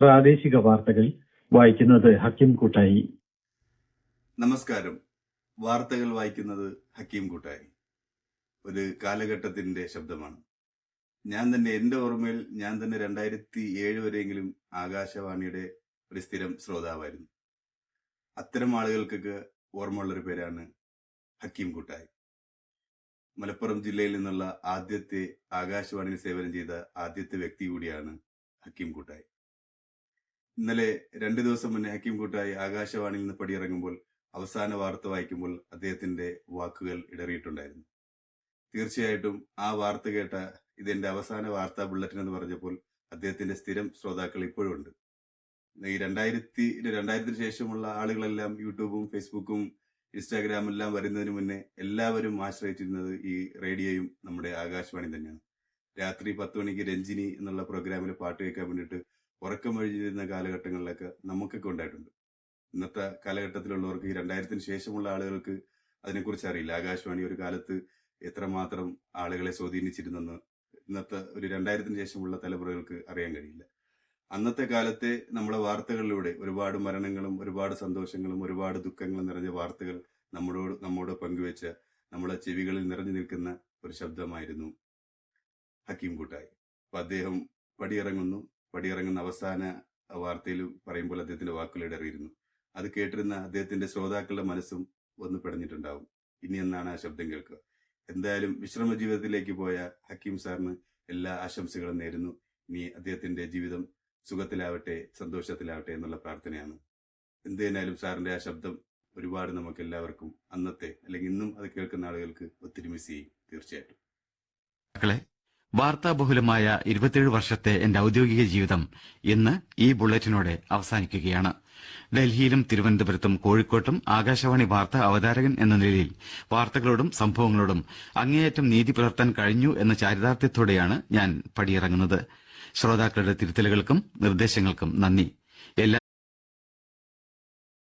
പ്രാദേശിക വാർത്തകൾ വായിക്കുന്നത് ഹക്കിം കൂട്ടായി. നമസ്കാരം. വാർത്തകൾ വായിക്കുന്നത് ഹക്കീം കൂട്ടായി. ഒരു കാലഘട്ടത്തിന്റെ ശബ്ദമാണ്. ഞാൻ തന്നെ എന്റെ ഓർമ്മയിൽ ഞാൻ തന്നെ രണ്ടായിരത്തി ഏഴ് വരെയെങ്കിലും ആകാശവാണിയുടെ ഒരു സ്ഥിരം ശ്രോതാവായിരുന്നു. അത്തരം ആളുകൾക്കൊക്കെ ഓർമ്മയുള്ളൊരു പേരാണ് ഹക്കീം കൂട്ടായി. മലപ്പുറം ജില്ലയിൽ നിന്നുള്ള ആദ്യത്തെ ആകാശവാണിയിൽ സേവനം ചെയ്ത ആദ്യത്തെ വ്യക്തി കൂടിയാണ് ഹക്കീം കൂട്ടായി. ഇന്നലെ രണ്ടു ദിവസം മുന്നേ ഹക്കീം കൂട്ടായി ആകാശവാണിയിൽ നിന്ന് പടിയിറങ്ങുമ്പോൾ അവസാന വാർത്ത വായിക്കുമ്പോൾ അദ്ദേഹത്തിന്റെ വാക്കുകൾ ഇടറിയിട്ടുണ്ടായിരുന്നു. തീർച്ചയായിട്ടും ആ വാർത്ത കേട്ട ഇതിന്റെ അവസാന വാർത്താ ബുള്ളറ്റിൻ എന്ന് പറഞ്ഞപ്പോൾ അദ്ദേഹത്തിന്റെ സ്ഥിരം ശ്രോതാക്കൾ ഇപ്പോഴും ഉണ്ട്. ഈ രണ്ടായിരത്തി രണ്ടായിരത്തിന് ശേഷമുള്ള ആളുകളെല്ലാം യൂട്യൂബും ഫേസ്ബുക്കും ഇൻസ്റ്റാഗ്രാമും എല്ലാം വരുന്നതിന് മുന്നേ എല്ലാവരും ആശ്രയിച്ചിരുന്നത് ഈ റേഡിയോയും നമ്മുടെ ആകാശവാണി തന്നെയാണ്. രാത്രി പത്ത് മണിക്ക് രഞ്ജിനി എന്നുള്ള പ്രോഗ്രാമിൽ പാട്ട് കേൾക്കാൻ വേണ്ടിയിട്ട് ഉറക്കം വഴിഞ്ഞിരുന്ന കാലഘട്ടങ്ങളിലൊക്കെ നമുക്കൊക്കെ ഉണ്ടായിട്ടുണ്ട്. ഇന്നത്തെ കാലഘട്ടത്തിലുള്ളവർക്ക് ഈ രണ്ടായിരത്തിന് ശേഷമുള്ള ആളുകൾക്ക് അതിനെക്കുറിച്ച് അറിയില്ല. ആകാശവാണി ഒരു കാലത്ത് എത്രമാത്രം ആളുകളെ സ്വാധീനിച്ചിരുന്നെന്ന് ഇന്നത്തെ ഒരു രണ്ടായിരത്തിന് ശേഷമുള്ള തലമുറകൾക്ക് അറിയാൻ കഴിയില്ല. അന്നത്തെ കാലത്തെ നമ്മളെ വാർത്തകളിലൂടെ ഒരുപാട് മരണങ്ങളും ഒരുപാട് സന്തോഷങ്ങളും ഒരുപാട് ദുഃഖങ്ങളും നിറഞ്ഞ വാർത്തകൾ നമ്മളോട് നമ്മോട് പങ്കുവെച്ച നമ്മളെ ചെവികളിൽ നിറഞ്ഞു നിൽക്കുന്ന ഒരു ശബ്ദമായിരുന്നു ഹക്കീം കൂട്ടായി. അപ്പൊ അദ്ദേഹം പടിയിറങ്ങുന്നു. പടിയിറങ്ങുന്ന അവസാന വാർത്തയിൽ പറയുമ്പോൾ അദ്ദേഹത്തിന്റെ വാക്കുകൾ ഇടറിയിരുന്നു. അത് കേട്ടിരുന്ന അദ്ദേഹത്തിന്റെ ശ്രോതാക്കളുടെ മനസ്സും ഒന്ന് പിടഞ്ഞിട്ടുണ്ടാവും. ഇനി എന്നാണ് ആ ശബ്ദം കേൾക്കുക? എന്തായാലും വിശ്രമ ജീവിതത്തിലേക്ക് പോയ ഹക്കീം സാറിന് എല്ലാ ആശംസകളും നേരുന്നു. ഇനി അദ്ദേഹത്തിന്റെ ജീവിതം സുഖത്തിലാവട്ടെ സന്തോഷത്തിലാവട്ടെ എന്നുള്ള പ്രാർത്ഥനയാണ്. എന്തായാലും സാറിന്റെ ആ ശബ്ദം ഒരുപാട് നമുക്ക് എല്ലാവർക്കും അന്നത്തെ അല്ലെങ്കിൽ ഇന്നും അത് കേൾക്കുന്ന ആളുകൾക്ക് ഒത്തിരി മിസ് ചെയ്യും. തീർച്ചയായിട്ടും. വാർത്താബഹുലമായ ഇരുപത്തിയേഴ് വർഷത്തെ എന്റെ ഔദ്യോഗിക ജീവിതം ഇന്ന് ഈ ബുള്ളറ്റിനോടെ അവസാനിക്കുകയാണ്. ഡൽഹിയിലും തിരുവനന്തപുരത്തും കോഴിക്കോട്ടും ആകാശവാണി വാർത്താ അവതാരകൻ എന്ന നിലയിൽ വാർത്തകളോടും സംഭവങ്ങളോടും അങ്ങേയറ്റം നീതി പുലർത്താൻ കഴിഞ്ഞു എന്ന ചാരിതാർത്ഥ്യത്തോടെയാണ് ഞാൻ പടിയിറങ്ങുന്നത്. ശ്രോതാക്കളുടെ തിരുത്തലുകൾക്കും നിർദ്ദേശങ്ങൾക്കും നന്ദി.